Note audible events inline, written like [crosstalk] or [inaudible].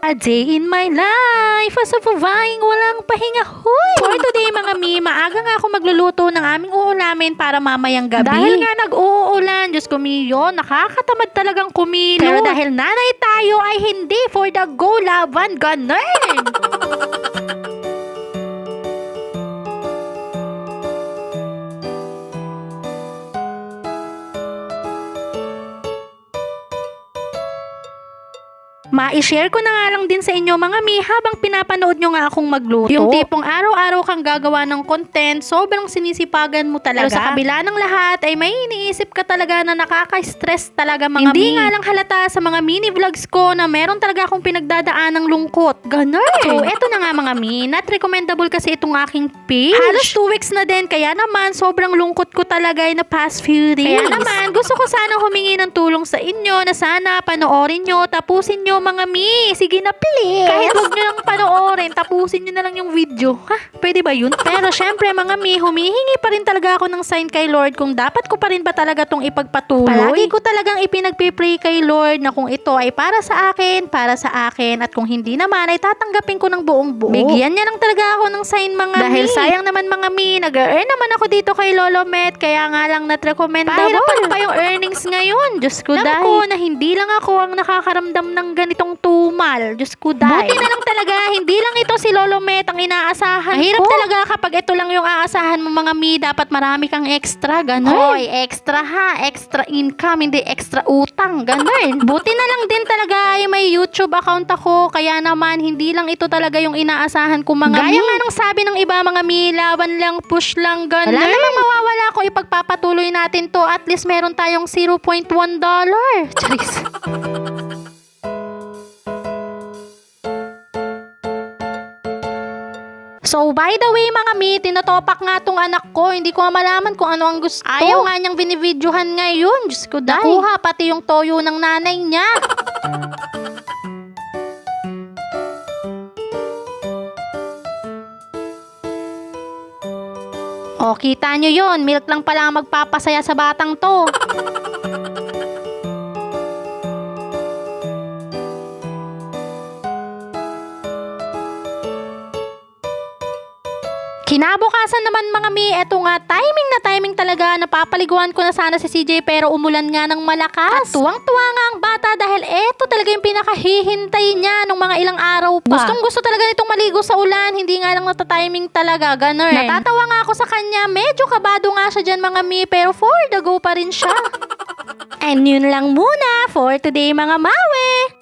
A day in my life as a babaeng walang pahinga. Hoy! For today mga mi, maaga nga ako magluluto ng aming uulamin para mamayang gabi. Dahil nga nag-uulan, Diyos ko miyo, nakakatamad talagang kumilo. Pero dahil nanay tayo ay hindi for the go laban, [laughs] ganun! Ma-share ko na nga lang din sa inyo mga mi habang pinapanood nyo nga akong magluto. Yung tipong araw-araw kang gagawa ng content, sobrang sinisipagan mo talaga. Pero sa kabila ng lahat ay may iniisip ka talaga na nakaka-stress talaga mga Hindi nga lang halata sa mga mini vlogs ko na meron talaga akong pinagdadaan ng lungkot. Ganun. So, eto na nga mga mi, not recommendable kasi itong aking page. Halos 2 weeks na din, kaya naman sobrang lungkot ko talaga in the past few days. Kaya naman, gusto ko sana humingi ng tulong sa inyo na sana panoorin nyo, tapusin nyo mga mi. Sige na please. Kahit huwag nyo lang panoorin, tapusin nyo na lang yung video. Ha? Pwede ba yun? Pero syempre mga mi, humihingi pa rin talaga ako ng sign kay Lord kung dapat ko pa rin ba talaga tong ipagpatuloy. Palagi ko talagang ipinagpipray kay Lord na kung ito ay para sa akin, para sa akin, at kung hindi naman ay tatanggapin ko ng buong buo. Bigyan niya lang talaga ako ng sign mga Dahil mi. sayang naman mga mi, nag-earn naman ako dito kay Lolo Met, kaya nga lang not recommendable. Pahirapan pa yung earnings ngayon. Diyos ko, dahil na hindi lang ako ang nakakaramdam ng ganitong tumal. Diyos ko, dahil. Buti na lang talaga, hindi lang ito si Lolo Met ang inaasahan Mahirap ko. talaga kapag ito lang yung aasahan mo mga mi, dapat marami kang extra, ganun. Hoy, extra ha, extra income, hindi extra utang, ganun. [laughs] Buti na lang din talaga ay may YouTube account ako, kaya naman hindi lang ito talaga yung inaasahan ko mga Gaya mi. nga ng sabi ng iba mga mi, laban lang, push lang, ganun. Wala namang mawawala kung ipagpapatuloy natin to, at least meron tayong 0.1 dollar. [laughs] Charis. So, by the way, mga mi, tinatopak nga tong anak ko. Hindi ko nga malaman kung ano ang gusto. Ayaw nga niyang binibidyohan ngayon. Diyos ko, dahil. Nakuha pati yung toyo ng nanay niya. O, kita nyo yun. Milk lang pala ang magpapasaya sa batang to. Kinabukasan naman mga mi, eto nga, timing na timing talaga, napapaliguan ko na sana si CJ pero umulan nga ng malakas. At tuwang-tuwa nga ang bata dahil eto talaga yung pinakahihintay niya nung mga ilang araw pa. Gustong gusto talaga nitong maligo sa ulan, hindi nga lang nata-timing talaga, ganun. Natatawa nga ako sa kanya, medyo kabado nga siya dyan mga mi, pero for the go pa rin siya. And yun lang muna for today mga mawe.